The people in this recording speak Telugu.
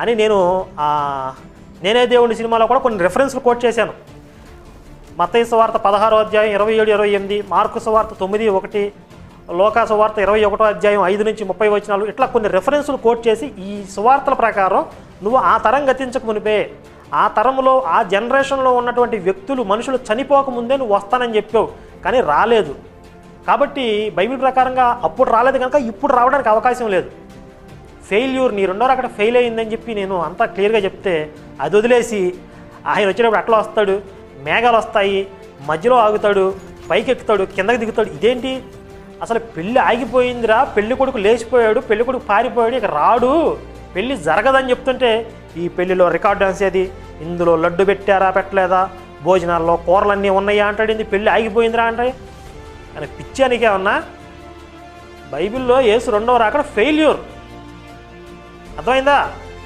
అని నేను నేనే దేవుని సినిమాలో కూడా కొన్ని రెఫరెన్స్లు కోట్ చేశాను. మత్తయి సువార్త పదహారో అధ్యాయం ఇరవై ఏడు ఇరవై ఎనిమిది మార్కు సువార్త తొమ్మిది ఒకటి లోకా సువార్త ఇరవై ఒకటో అధ్యాయం ఐదు నుంచి ముప్పై వచనాలు ఇట్లా కొన్ని రెఫరెన్సులు కోట్ చేసి ఈ సువార్తల ప్రకారం నువ్వు ఆ తరం గతించక మునిపే ఆ తరంలో ఆ జనరేషన్లో ఉన్నటువంటి వ్యక్తులు మనుషులు చనిపోక ముందే నువ్వు వస్తానని చెప్పావు కానీ రాలేదు. కాబట్టి బైబిల్ ప్రకారంగా అప్పుడు రాలేదు కనుక ఇప్పుడు రావడానికి అవకాశం లేదు. ఫెయిల్యూర్ నీ రెండో అక్కడ ఫెయిల్ అయిందని చెప్పి నేను అంతా క్లియర్గా చెప్తే అది వదిలేసి ఆయన వచ్చేటప్పుడు అట్లా వస్తాడు? మేఘాలు వస్తాయి మధ్యలో ఆగుతాడు పైకి ఎక్కుతాడు కిందకి దిగుతాడు. ఇదేంటి? అసలు పెళ్ళి ఆగిపోయిందిరా పెళ్ళి కొడుకు లేచిపోయాడు పెళ్ళి కొడుకు పారిపోయాడు ఇక రాడు. పెళ్ళి జరగదని చెప్తుంటే ఈ పెళ్ళిలో రికార్డు డాన్స్ ఏది? ఇందులో లడ్డు పెట్టారా పెట్టలేదా? భోజనాల్లో కూరలన్నీ ఉన్నాయా అంటాడు ఇది పెళ్ళి ఆగిపోయిందిరా అంటే? అని పిచ్చానికేమన్నా బైబిల్లో యేసు రెండవ రాకడ ఫెయిల్యూర్. ಅರ್ಥವಾಯ್ತಾ